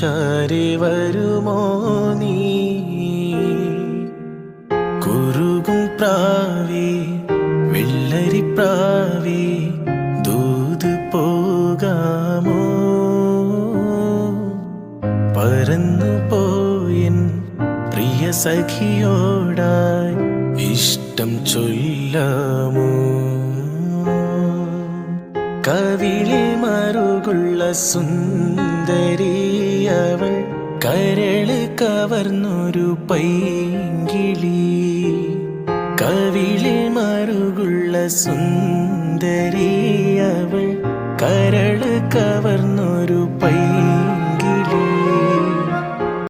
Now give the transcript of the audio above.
ചാരെ വരുമോ നീ? കുറുകും പ്രാവി വെള്ളരി പ്രാവി ദൂത് പോകാമോ? പറന്നു പോയൻ പ്രിയ സഖിയോടായി ഇഷ്ടം ചൊല്ലാമോ? കവിളിൽ മറുകുള്ള സുന്ദരി അവൾ കരൾ കവർന്നൊരു പൈങ്കിളി. കവിളിൽ മറുകുള്ള സുന്ദരി അവൾ കരൾ കവർന്നൊരു പൈങ്കിളി